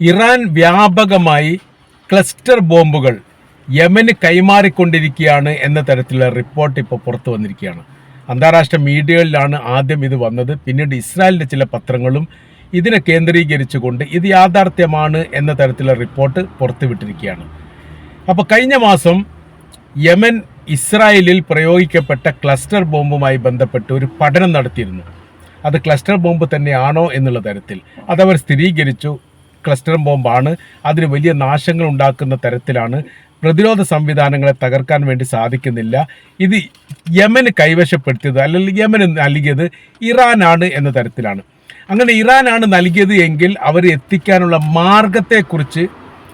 Iran വ്യാപകമായി cluster ബോംബുകൾ യമന് കൈമാറിക്കൊണ്ടിരിക്കുകയാണ് എന്ന തരത്തിലുള്ള റിപ്പോർട്ട് ഇപ്പോൾ പുറത്തു വന്നിരിക്കുകയാണ്. അന്താരാഷ്ട്ര മീഡിയകളിലാണ് ആദ്യം ഇത് വന്നത്. പിന്നീട് ഇസ്രായേലിന്റെ ചില പത്രങ്ങളും ഇതിനെ കേന്ദ്രീകരിച്ചുകൊണ്ട് ഇത് യാഥാർത്ഥ്യമാണ് എന്ന തരത്തിലുള്ള റിപ്പോർട്ട് പുറത്തുവിട്ടിരിക്കുകയാണ് അപ്പോൾ കഴിഞ്ഞ മാസം യമൻ ഇസ്രായേലിൽ പ്രയോഗിക്കപ്പെട്ട ക്ലസ്റ്റർ ബോംബുമായി ബന്ധപ്പെട്ട് ഒരു പഠനം നടത്തിയിരുന്നു. അത് ക്ലസ്റ്റർ ബോംബ് തന്നെയാണോ എന്നുള്ള തരത്തിൽ. അതവർ സ്ഥിരീകരിച്ചു. ക്ലസ്റ്റർ ബോംബാണ്. അതിന് വലിയ നാശങ്ങൾ ഉണ്ടാക്കുന്ന തരത്തിലാണ്. പ്രതിരോധ സംവിധാനങ്ങളെ തകർക്കാൻ വേണ്ടി സാധിക്കുന്നില്ല. ഇത് യമന് കൈവശപ്പെടുത്തിയത് അല്ലെങ്കിൽ യമന് നൽകിയത് ഇറാനാണ് എന്ന തരത്തിലാണ്. അങ്ങനെ ഇറാനാണ് നൽകിയത് എങ്കിൽ അവർ എത്തിക്കാനുള്ള മാർഗത്തെക്കുറിച്ച്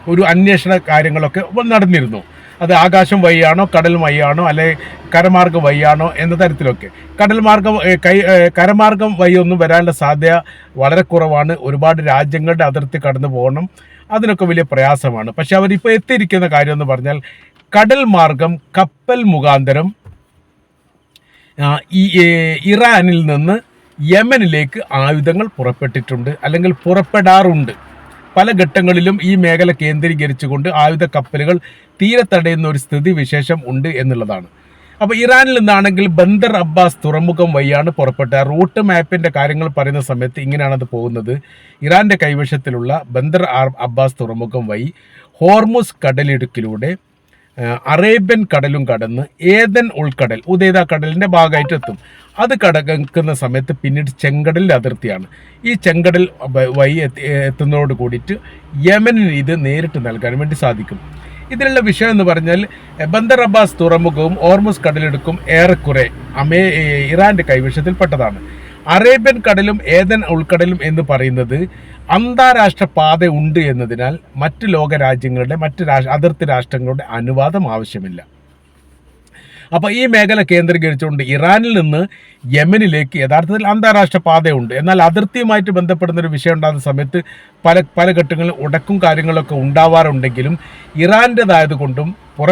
ഒരു അന്വേഷണ കാര്യങ്ങളൊക്കെ നടന്നിരുന്നു. അത് ആകാശം വഴിയാണോ കടൽ വഴിയാണോ അല്ലെ കരമാർഗം വഴിയാണോ എന്ന തരത്തിലൊക്കെ. കടൽ മാർഗം കൈ കരമാർഗം വഴിയൊന്നും വരാനുള്ള സാധ്യത വളരെ കുറവാണ്. ഒരുപാട് രാജ്യങ്ങളുടെ അതിർത്തി കടന്നു പോകണം. അതിനൊക്കെ വലിയ പ്രയാസമാണ്. പക്ഷെ അവരിപ്പോൾ എത്തിയിരിക്കുന്ന കാര്യം എന്ന് പറഞ്ഞാൽ കടൽ മാർഗം കപ്പൽ മുഖാന്തരം ഈ ഇറാനിൽ നിന്ന് യമനിലേക്ക് ആയുധങ്ങൾ പുറപ്പെട്ടിട്ടുണ്ട് അല്ലെങ്കിൽ പുറപ്പെടാറുണ്ട്. പല ഘട്ടങ്ങളിലും ഈ മേഖല കേന്ദ്രീകരിച്ചുകൊണ്ട് ആയുധ കപ്പലുകൾ തീരത്തടയുന്ന ഒരു സ്ഥിതി വിശേഷം ഉണ്ട് എന്നുള്ളതാണ്. അപ്പോൾ ഇറാനിൽ നിന്നാണെങ്കിൽ ബന്ദർ അബ്ബാസ് തുറമുഖം വഴിയാണ് പുറപ്പെട്ട റൂട്ട് മാപ്പിന്റെ കാര്യങ്ങൾ പറയുന്ന സമയത്ത് ഇങ്ങനെയാണ് അത് പോകുന്നത്. ഇറാന്റെ കൈവശത്തിലുള്ള ബന്ദർ അബ്ബാസ് തുറമുഖം വഴി ഹോർമുസ് കടലിടുക്കിലൂടെ അറേബ്യൻ കടലും കടന്ന് ഏതൻ ഉൾക്കടൽ ഉദയത കടലിന്റെ ഭാഗമായിട്ട് എത്തും. അത് കടക്കുന്ന സമയത്ത് പിന്നീട് ചെങ്കടലിൽ അതിർത്തിയാണ്. ഈ ചെങ്കടൽ വഴി എത്തി- എത്തുന്നതോട് കൂടിയിട്ട് യമനിന് ഇത് നേരിട്ട് നൽകാൻ വേണ്ടി സാധിക്കും. ഇതിലുള്ള വിഷയം എന്ന് പറഞ്ഞാൽ ബന്ദർ അബ്ബാസ് തുറമുഖവും ഓർമുസ് കടലെടുക്കും ഏറെക്കുറെ അമേ ഇറാന്റെ കൈവശത്തിൽപ്പെട്ടതാണ്. അറേബ്യൻ കടലും ഏതൻ ഉൾക്കടലും എന്ന് പറയുന്നത് അന്താരാഷ്ട്ര പാത ഉണ്ട് എന്നതിനാൽ മറ്റ് ലോക രാജ്യങ്ങളുടെ മറ്റ് അതിർത്തി രാഷ്ട്രങ്ങളുടെ അനുവാദം ആവശ്യമില്ല. അപ്പോൾ ഈ മേഖല കേന്ദ്രീകരിച്ചുകൊണ്ട് ഇറാനിൽ നിന്ന് യമനിലേക്ക് യഥാർത്ഥത്തിൽ അന്താരാഷ്ട്ര പാതയുണ്ട്. എന്നാൽ അതിർത്തിയുമായിട്ട് ബന്ധപ്പെടുന്ന ഒരു വിഷയം ഉണ്ടാകുന്ന സമയത്ത് പല പല ഘട്ടങ്ങളിൽ ഉടക്കും കാര്യങ്ങളൊക്കെ ഉണ്ടാവാറുണ്ടെങ്കിലും ഇറാന്റെതായതുകൊണ്ടും പുറ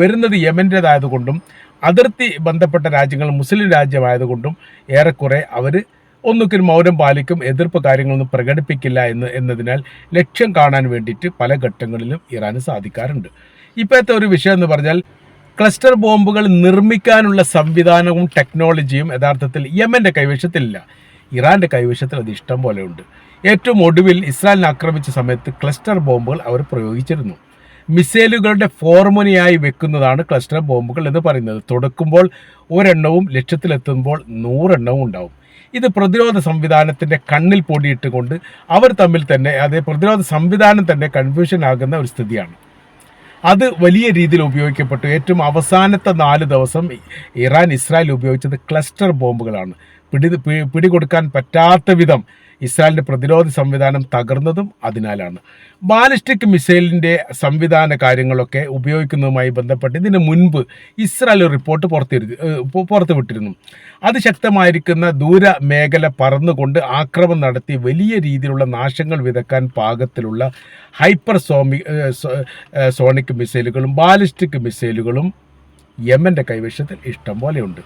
വരുന്നത് യമന്റേതായതുകൊണ്ടും അതിർത്തി ബന്ധപ്പെട്ട രാജ്യങ്ങൾ മുസ്ലിം രാജ്യമായതുകൊണ്ടും ഏറെക്കുറെ അവർ ഒന്നുകിൽ മൗനം പാലിക്കും എതിർപ്പ് കാര്യങ്ങളൊന്നും പ്രകടിപ്പിക്കില്ല എന്ന് എന്നതിനാൽ ലക്ഷ്യം കാണാൻ വേണ്ടിയിട്ട് പല ഘട്ടങ്ങളിലും ഇറാന് സാധിക്കാറുണ്ട്. ഇപ്പോഴത്തെ ഒരു വിഷയം എന്ന് പറഞ്ഞാൽ ക്ലസ്റ്റർ ബോംബുകൾ നിർമ്മിക്കാനുള്ള സംവിധാനവും ടെക്നോളജിയും യഥാർത്ഥത്തിൽ യമന്റെ കൈവശത്തിലില്ല. ഇറാന്റെ കൈവശത്തിൽ അത് ഇഷ്ടം പോലെയുണ്ട്. ഏറ്റവും ഒടുവിൽ ഇസ്രായേലിനെ ആക്രമിച്ച സമയത്ത് ക്ലസ്റ്റർ ബോംബുകൾ അവർ പ്രയോഗിച്ചിരുന്നു. മിസൈലുകളുടെ ഫോർമുലയായി വെക്കുന്നതാണ് ക്ലസ്റ്റർ ബോംബുകൾ എന്ന് പറയുന്നത്. തുടക്കുമ്പോൾ ഒരെണ്ണവും ലക്ഷ്യത്തിലെത്തുമ്പോൾ നൂറെണ്ണവും ഉണ്ടാവും. ഇത് പ്രതിരോധ സംവിധാനത്തിന്റെ കണ്ണിൽ പൊടിയിട്ടുകൊണ്ട് അവർ തമ്മിൽ തന്നെ അതേ പ്രതിരോധ സംവിധാനം തന്നെ കൺഫ്യൂഷൻ ആകുന്ന ഒരു സ്ഥിതിയാണ്. അത് വലിയ രീതിയിൽ ഉപയോഗിക്കപ്പെട്ടു. ഏറ്റവും അവസാനത്തെ നാല് ദിവസം ഇറാൻ ഇസ്രായേൽ ഉപയോഗിച്ചത് ക്ലസ്റ്റർ ബോംബുകളാണ് പിടി പിടികൊടുക്കാൻ പറ്റാത്ത വിധം ഇസ്രായേലിന്റെ പ്രതിരോധ സംവിധാനം തകർന്നതും അതിനാലാണ്. ബാലിസ്റ്റിക് മിസൈലിന്റെ സംവിധാന കാര്യങ്ങളൊക്കെ ഉപയോഗിക്കുന്നതുമായി ബന്ധപ്പെട്ട് ഇതിന് മുൻപ് ഇസ്രായേൽ റിപ്പോർട്ട് പുറത്തിരു പുറത്തുവിട്ടിരുന്നു. അത് ശക്തമായിരിക്കുന്ന അതിശക്തമായിരിക്കുന്ന ദൂര മേഖല പറന്നുകൊണ്ട് ആക്രമണം നടത്തി വലിയ രീതിയിലുള്ള നാശങ്ങൾ വിതക്കാൻ പാകത്തിലുള്ള ഹൈപ്പർ സോമി സോണിക് മിസൈലുകളും ബാലിസ്റ്റിക് മിസൈലുകളും യമന്റെ കൈവശത്തിൽ ഇഷ്ടം പോലെയുണ്ട്.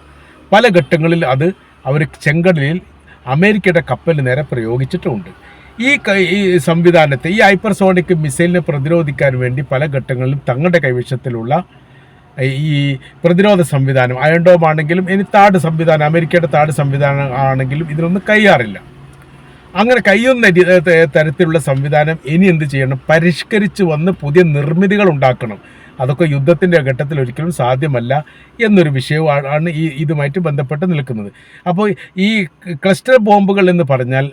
പല ഘട്ടങ്ങളിൽ അത് അവർ ചെങ്കടലിൽ അമേരിക്കയുടെ കപ്പലിന് നേരെ പ്രയോഗിച്ചിട്ടുമുണ്ട് ഈ ഈ സംവിധാനത്തെ ഈ ഹൈപ്പർസോണിക് മിസൈലിനെ പ്രതിരോധിക്കാൻ വേണ്ടി പല ഘട്ടങ്ങളിലും തങ്ങളുടെ കൈവശത്തിലുള്ള ഈ പ്രതിരോധ സംവിധാനം അയൺഡോം ആണെങ്കിലും ഇനി താട് സംവിധാനം അമേരിക്കയുടെ താട് സംവിധാനം ആണെങ്കിലും ഇതിനൊന്നും കയ്യാറില്ല അങ്ങനെ കയ്യൊന്ന തരത്തിലുള്ള സംവിധാനം ഇനി എന്ത് ചെയ്യണം? പരിഷ്കരിച്ച് വന്ന് പുതിയ നിർമ്മിതികൾ ഉണ്ടാക്കണം. അതൊക്കെ യുദ്ധത്തിന്റെ ഘട്ടത്തിൽ ഒരിക്കലും സാധ്യമല്ല എന്നൊരു വിഷയമാണ് ഈ ഇതുമായിട്ട് ബന്ധപ്പെട്ട് നിൽക്കുന്നത്. അപ്പോൾ ഈ ക്ലസ്റ്റർ ബോംബുകൾ എന്ന് പറഞ്ഞാൽ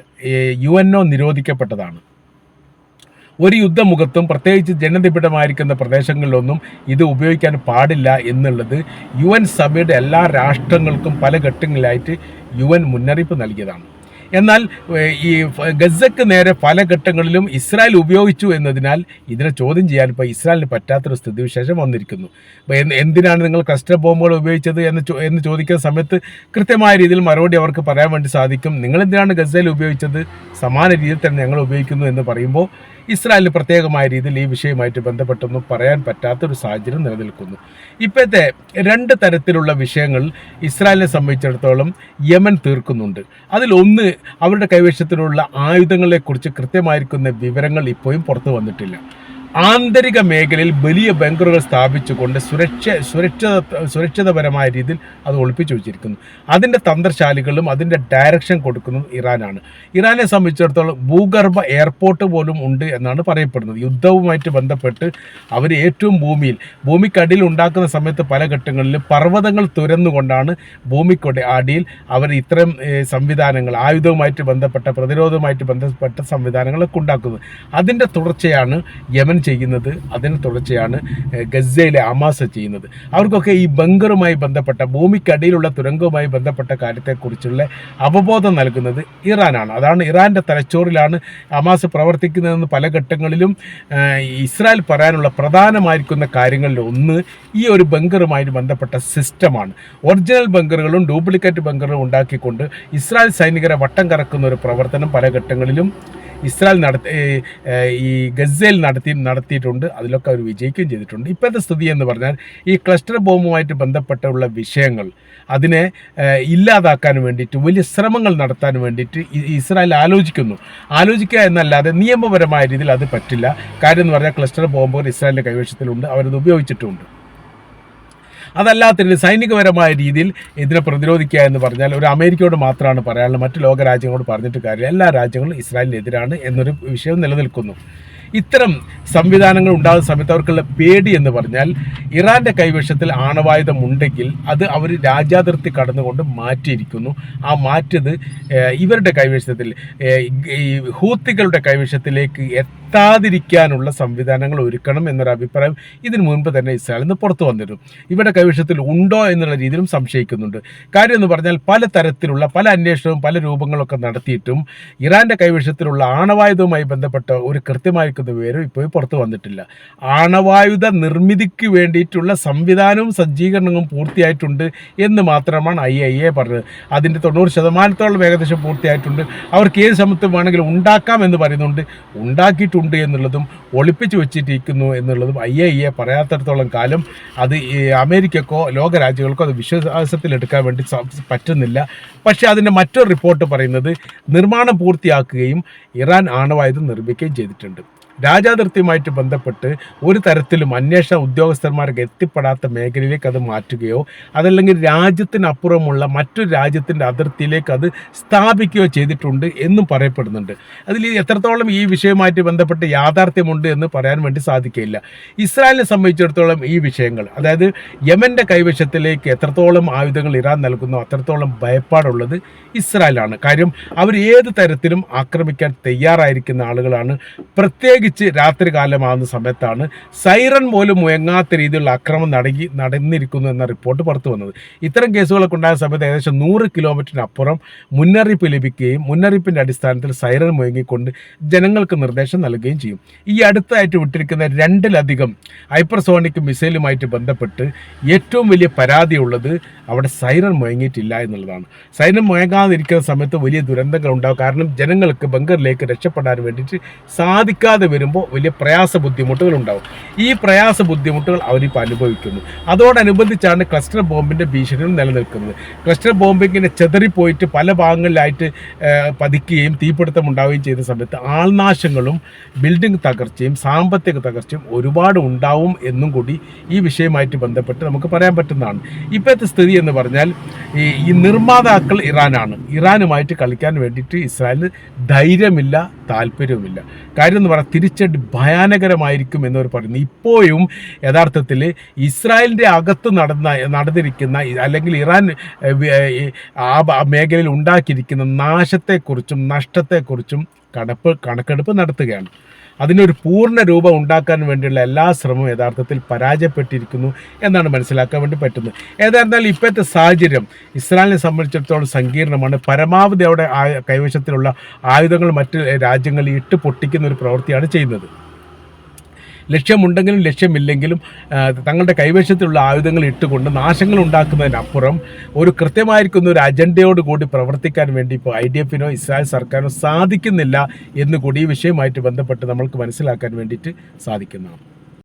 യു എൻ ഒ നിരോധിക്കപ്പെട്ടതാണ്. ഒരു യുദ്ധമുഖത്തും പ്രത്യേകിച്ച് ജനനിബിഡമായിരിക്കുന്ന പ്രദേശങ്ങളിലൊന്നും ഇത് ഉപയോഗിക്കാൻ പാടില്ല എന്നുള്ളത് യു എൻ സഭയുടെ എല്ലാ രാഷ്ട്രങ്ങൾക്കും പല ഘട്ടങ്ങളിലായിട്ട് യു എൻ മുന്നറിയിപ്പ് നൽകിയതാണ്. എന്നാൽ ഈ ഗസക്ക് നേരെ പല ഘട്ടങ്ങളിലും ഇസ്രായേൽ ഉപയോഗിച്ചു എന്നതിനാൽ ഇതിനെ ചോദ്യം ചെയ്യാൻ ഇപ്പോൾ ഇസ്രായേലിന് പറ്റാത്തൊരു സ്ഥിതിവിശേഷം വന്നിരിക്കുന്നു. എന്തിനാണ് നിങ്ങൾ ക്ലസ്റ്റർ ബോംബുകൾ ഉപയോഗിച്ചത് എന്ന് എന്ന് ചോദിക്കുന്ന സമയത്ത് കൃത്യമായ രീതിയിൽ മറുപടി അവർക്ക് പറയാൻ വേണ്ടി സാധിക്കും. നിങ്ങൾ എന്തിനാണ് ഗസയിൽ ഉപയോഗിച്ചത്? സമാന രീതിയിൽ തന്നെ ഞങ്ങൾ ഉപയോഗിക്കുന്നു എന്ന് പറയുമ്പോൾ ഇസ്രായേലിന് പ്രത്യേകമായ രീതിയിൽ ഈ വിഷയവുമായിട്ട് ബന്ധപ്പെട്ടൊന്നും പറയാൻ പറ്റാത്തൊരു സാഹചര്യം നിലനിൽക്കുന്നു. ഇപ്പോഴത്തെ രണ്ട് തരത്തിലുള്ള വിഷയങ്ങൾ ഇസ്രായേലിനെ സംബന്ധിച്ചിടത്തോളം യമൻ തീർക്കുന്നുണ്ട്. അതിലൊന്ന് അവരുടെ കൈവശത്തിലുള്ള ആയുധങ്ങളെക്കുറിച്ച് കൃത്യമായിരിക്കുന്ന വിവരങ്ങൾ ഇപ്പോഴും പുറത്തു വന്നിട്ടില്ല. ആന്തരിക മേഖലയിൽ വലിയ ബങ്കറുകൾ സ്ഥാപിച്ചുകൊണ്ട് സുരക്ഷ സുരക്ഷിത സുരക്ഷിതപരമായ രീതിയിൽ അത് ഒളിപ്പിച്ചു വെച്ചിരിക്കുന്നു. അതിന്റെ തന്ത്രശാലികളും അതിന്റെ ഡയറക്ഷൻ കൊടുക്കുന്നതും ഇറാനാണ്. ഇറാനെ സംബന്ധിച്ചിടത്തോളം ഭൂഗർഭ എയർപോർട്ട് പോലും ഉണ്ട് എന്നാണ് പറയപ്പെടുന്നത്. യുദ്ധവുമായിട്ട് ബന്ധപ്പെട്ട് അവർ ഏറ്റവും ഭൂമിയിൽ ഭൂമിക്കടിയിൽ ഉണ്ടാക്കുന്ന സമയത്ത് പല ഘട്ടങ്ങളിൽ പർവതങ്ങൾ തുരന്നുകൊണ്ടാണ് ഭൂമിക്കൊടി അടിയിൽ അവർ ഇത്തരം സംവിധാനങ്ങൾ ആയുധവുമായിട്ട് ബന്ധപ്പെട്ട പ്രതിരോധവുമായിട്ട് ബന്ധപ്പെട്ട സംവിധാനങ്ങളൊക്കെ ഉണ്ടാക്കുന്നത്. അതിന്റെ തുടർച്ചയാണ് യമൻ ചെയ്യുന്നത് അതിന് തുടർച്ചയാണ് ഗസയിലെ അമാസ ചെയ്യുന്നത്. അവർക്കൊക്കെ ഈ ബങ്കറുമായി ബന്ധപ്പെട്ട ഭൂമിക്കടിയിലുള്ള തുരങ്കവുമായി ബന്ധപ്പെട്ട കാര്യത്തെക്കുറിച്ചുള്ള അവബോധം നൽകുന്നത് ഇറാനാണ്. അതാണ് ഇറാന്റെ തലച്ചോറിലാണ് അമാസ് പ്രവർത്തിക്കുന്നതെന്ന് പല ഘട്ടങ്ങളിലും ഇസ്രായേൽ പറയാനുള്ള പ്രധാനമായിരിക്കുന്ന കാര്യങ്ങളിൽ ഒന്ന് ഈ ഒരു ബങ്കറുമായി ബന്ധപ്പെട്ട സിസ്റ്റമാണ്. ഒറിജിനൽ ബങ്കറുകളും ഡ്യൂപ്ലിക്കേറ്റ് ബങ്കറുകളും ഉണ്ടാക്കിക്കൊണ്ട് ഇസ്രായേൽ സൈനികരെ വട്ടം കറക്കുന്ന ഒരു പ്രവർത്തനം പല ഘട്ടങ്ങളിലും ഇസ്രായേൽ നടത്തി ഈ ഗസയിൽ നടത്തി നടത്തിയിട്ടുണ്ട്. അതിലൊക്കെ അവർ വിജയിക്കുകയും ചെയ്തിട്ടുണ്ട്. ഇപ്പോഴത്തെ സ്ഥിതി എന്ന് പറഞ്ഞാൽ ഈ ക്ലസ്റ്റർ ബോംബുമായിട്ട് ബന്ധപ്പെട്ടുള്ള വിഷയങ്ങൾ അതിനെ ഇല്ലാതാക്കാൻ വേണ്ടിയിട്ട് വലിയ ശ്രമങ്ങൾ നടത്താൻ വേണ്ടിയിട്ട് ഇസ്രായേൽ ആലോചിക്കുന്നു. ആലോചിക്കുക എന്നല്ലാതെ നിയമപരമായ രീതിയിൽ അത് പറ്റില്ല. കാര്യം എന്ന് പറഞ്ഞാൽ ക്ലസ്റ്റർ ബോംബുകൾ ഇസ്രായേലിന്റെ കൈവശത്തിലുണ്ട്. അവരത് ഉപയോഗിച്ചിട്ടുമുണ്ട്. അതല്ലാത്ത സൈനികപരമായ രീതിയിൽ ഇതിനെ പ്രതിരോധിക്കുക എന്ന് പറഞ്ഞാൽ ഒരു അമേരിക്കയോട് മാത്രമാണ് പറയാനുള്ളത്. മറ്റ് ലോകരാജ്യങ്ങളോട് പറഞ്ഞിട്ട് കാര്യമില്ല. എല്ലാ രാജ്യങ്ങളും ഇസ്രായേലിനെതിരാണ് എന്നൊരു വിഷയം നിലനിൽക്കുന്നു. ഇത്തരം സംവിധാനങ്ങൾ ഉണ്ടാകുന്ന സമയത്ത് അവർക്കുള്ള പേടി എന്ന് പറഞ്ഞാൽ ഇറാന്റെ കൈവശത്തിൽ ആണവായുധം ഉണ്ടെങ്കിൽ അത് അവർ രാജ്യാതിർത്തി കടന്നുകൊണ്ട് മാറ്റിയിരിക്കുന്നു. ആ മാറ്റത് ഇവരുടെ കൈവശത്തിൽ ഈ ഹൂത്തികളുടെ കൈവശത്തിലേക്ക് എത്താതിരിക്കാനുള്ള സംവിധാനങ്ങൾ ഒരുക്കണം എന്നൊരു അഭിപ്രായം ഇതിനു മുൻപ് തന്നെ ഇസ്രായേൽ നിന്ന് പുറത്തു വന്നിരുന്നു. ഇവരുടെ കൈവശത്തിൽ ഉണ്ടോ എന്നുള്ള രീതിയിലും സംശയിക്കുന്നുണ്ട്. കാര്യം എന്ന് പറഞ്ഞാൽ പല തരത്തിലുള്ള പല അന്വേഷണവും പല രൂപങ്ങളൊക്കെ നടത്തിയിട്ടും ഇറാന്റെ കൈവശത്തിലുള്ള ആണവായുധവുമായി ബന്ധപ്പെട്ട ഒരു കൃത്യമായിരിക്കുന്ന വിവരം ഇപ്പോൾ പുറത്തു വന്നിട്ടില്ല. ആണവായുധ നിർമ്മിതിക്ക് വേണ്ടിയിട്ടുള്ള സംവിധാനവും സജ്ജീകരണവും പൂർത്തിയായിട്ടുണ്ട് എന്ന് മാത്രമാണ് ഐ ഐ എ പറഞ്ഞത്. അതിന്റെ തൊണ്ണൂറ് ശതമാനത്തോളം ഏകദേശം പൂർത്തിയായിട്ടുണ്ട്. അവർക്ക് ഏത് സമത്വം വേണമെങ്കിലും ഉണ്ടാക്കാം എന്ന് പറയുന്നുണ്ട്. ഉണ്ടാക്കിയിട്ടുണ്ട് എന്നുള്ളതും ഒളിപ്പിച്ച് വെച്ചിട്ടിരിക്കുന്നു എന്നുള്ളതും ഐ ഐ എ പറയാത്തിടത്തോളം കാലം അത് അമേരിക്കക്കോ ലോകരാജ്യങ്ങൾക്കോ അത് വിശ്വാസത്തിലെടുക്കാൻ വേണ്ടി പറ്റുന്നില്ല. പക്ഷേ അതിന്റെ മറ്റൊരു റിപ്പോർട്ട് പറയുന്നത് നിർമ്മാണം പൂർത്തിയാക്കുകയും ഇറാൻ ആണവായുധം നിർമ്മിക്കുകയും ചെയ്തിട്ടുണ്ട്. രാജാതിർത്തിയുമായിട്ട് ബന്ധപ്പെട്ട് ഒരു തരത്തിലും അന്വേഷണ ഉദ്യോഗസ്ഥന്മാർക്ക് എത്തിപ്പെടാത്ത മേഖലയിലേക്ക് അത് മാറ്റുകയോ അതല്ലെങ്കിൽ രാജ്യത്തിനപ്പുറമുള്ള മറ്റൊരു രാജ്യത്തിന്റെ അതിർത്തിയിലേക്ക് അത് സ്ഥാപിക്കുകയോ ചെയ്തിട്ടുണ്ട് എന്നും പറയപ്പെടുന്നുണ്ട്. അതിൽ എത്രത്തോളം ഈ വിഷയവുമായിട്ട് ബന്ധപ്പെട്ട് യാഥാർത്ഥ്യമുണ്ട് എന്ന് പറയാൻ വേണ്ടി സാധിക്കില്ല ഇസ്രായേലിനെ സംബന്ധിച്ചിടത്തോളം ഈ വിഷയങ്ങൾ അതായത് യമന്റെ കൈവശത്തിലേക്ക് എത്രത്തോളം ആയുധങ്ങൾ ഇറാൻ നൽകുന്നു അത്രത്തോളം ഭയപ്പാടുള്ളത് ഇസ്രായേലാണ്. കാര്യം അവർ ഏത് തരത്തിലും ആക്രമിക്കാൻ തയ്യാറായിരിക്കുന്ന ആളുകളാണ്. പ്രത്യേകിച്ച് രാത്രി കാലമാകുന്ന സമയത്താണ് സൈറൺ പോലും മുയങ്ങാത്ത രീതിയിലുള്ള അക്രമം നടങ്ങി നടന്നിരിക്കുന്നു എന്ന റിപ്പോർട്ട് പുറത്തു വന്നത്. ഇത്തരം കേസുകളൊക്കെ ഉണ്ടായ സമയത്ത് ഏകദേശം നൂറ് കിലോമീറ്ററിനപ്പുറം മുന്നറിയിപ്പ് ലഭിക്കുകയും മുന്നറിയിപ്പിന്റെ അടിസ്ഥാനത്തിൽ സൈറൺ മുയങ്ങിക്കൊണ്ട് ജനങ്ങൾക്ക് നിർദ്ദേശം നൽകുകയും ചെയ്യും. ഈ അടുത്തായിട്ട് വിട്ടിരിക്കുന്ന രണ്ടിലധികം ഹൈപ്പർസോണിക് മിസൈലുമായിട്ട് ബന്ധപ്പെട്ട് ഏറ്റവും വലിയ പരാതിയുള്ളത് അവിടെ സൈറൺ മുഴങ്ങിയിട്ടില്ല എന്നുള്ളതാണ്. സൈറൻ മുഴങ്ങാതിരിക്കുന്ന സമയത്ത് വലിയ ദുരന്തങ്ങൾ ഉണ്ടാകും കാരണം ജനങ്ങൾക്ക് ബങ്കറിലേക്ക് രക്ഷപ്പെടാൻ വേണ്ടിയിട്ട് സാധിക്കാതെ വരുമ്പോൾ വലിയ പ്രയാസ ബുദ്ധിമുട്ടുകൾ ഉണ്ടാവും ഈ പ്രയാസ ബുദ്ധിമുട്ടുകൾ അവരിപ്പോൾ അനുഭവിക്കുന്നു. അതോടനുബന്ധിച്ചാണ് ക്ലസ്റ്റർ ബോംബിന്റെ ഭീഷണികൾ നിലനിൽക്കുന്നത്. ക്ലസ്റ്റർ ബോംബിങ്ങിനെ ചെതറിപ്പോയിട്ട് പല ഭാഗങ്ങളിലായിട്ട് പതിക്കുകയും തീപിടുത്തം ഉണ്ടാവുകയും ചെയ്യുന്ന സമയത്ത് ആൾനാശങ്ങളും ബിൽഡിംഗ് തകർച്ചയും സാമ്പത്തിക തകർച്ചയും ഒരുപാട് ഉണ്ടാവും എന്നും കൂടി ഈ വിഷയമായിട്ട് ബന്ധപ്പെട്ട് നമുക്ക് പറയാൻ പറ്റുന്നതാണ്. ഇപ്പോഴത്തെ സ്ഥിതി എന്ന് പറഞ്ഞാൽ ഈ ഈ നിർമ്മാതാക്കൾ ഇറാനാണ്. ഇറാനുമായിട്ട് കളിക്കാൻ വേണ്ടിയിട്ട് ഇസ്രായേലിന് ധൈര്യമില്ല താല്പര്യവുമില്ല. കാര്യം എന്ന് പറഞ്ഞാൽ തിരിച്ചടി ഭയാനകരമായിരിക്കും എന്നവർ പറയുന്നു. ഇപ്പോഴും യഥാർത്ഥത്തിൽ ഇസ്രായേലിന്റെ അകത്ത് നടന്ന നടന്നിരിക്കുന്ന അല്ലെങ്കിൽ ഇറാൻ ആ മേഖലയിൽ ഉണ്ടാക്കിയിരിക്കുന്ന നാശത്തെക്കുറിച്ചും നഷ്ടത്തെക്കുറിച്ചും കടപ്പ് കണക്കെടുപ്പ് നടത്തുകയാണ്. അതിനൊരു പൂർണ രൂപം ഉണ്ടാക്കാൻ വേണ്ടിയുള്ള എല്ലാ ശ്രമവും യഥാർത്ഥത്തിൽ പരാജയപ്പെട്ടിരിക്കുന്നു എന്നാണ് മനസ്സിലാക്കാൻ വേണ്ടി പറ്റുന്നത്. ഏതായിരുന്നാലും ഇപ്പോഴത്തെ സാഹചര്യം ഇസ്രായേലിനെ സംബന്ധിച്ചിടത്തോളം സങ്കീർണമാണ്. പരമാവധി അവിടെ കൈവശത്തിലുള്ള ആയുധങ്ങൾ മറ്റ് രാജ്യങ്ങളിൽ ഇട്ട് പൊട്ടിക്കുന്ന ഒരു പ്രവൃത്തിയാണ് ചെയ്യുന്നത്. ലക്ഷ്യമുണ്ടെങ്കിലും ലക്ഷ്യമില്ലെങ്കിലും തങ്ങളുടെ കൈവശത്തിലുള്ള ആയുധങ്ങൾ ഇട്ടുകൊണ്ട് നാശങ്ങൾ ഉണ്ടാക്കുന്നതിനപ്പുറം ഒരു കൃത്യമായിരിക്കുന്ന ഒരു അജണ്ടയോട് കൂടി പ്രവർത്തിക്കാൻ വേണ്ടി ഇപ്പോൾ ഐ ഡി എഫിനോ ഇസ്രായേൽ സർക്കാരിനോ സാധിക്കുന്നില്ല എന്ന് കൂടി ഈ വിഷയവുമായിട്ട് ബന്ധപ്പെട്ട് നമ്മൾക്ക് മനസ്സിലാക്കാൻ വേണ്ടിയിട്ട് സാധിക്കുന്നതാണ്.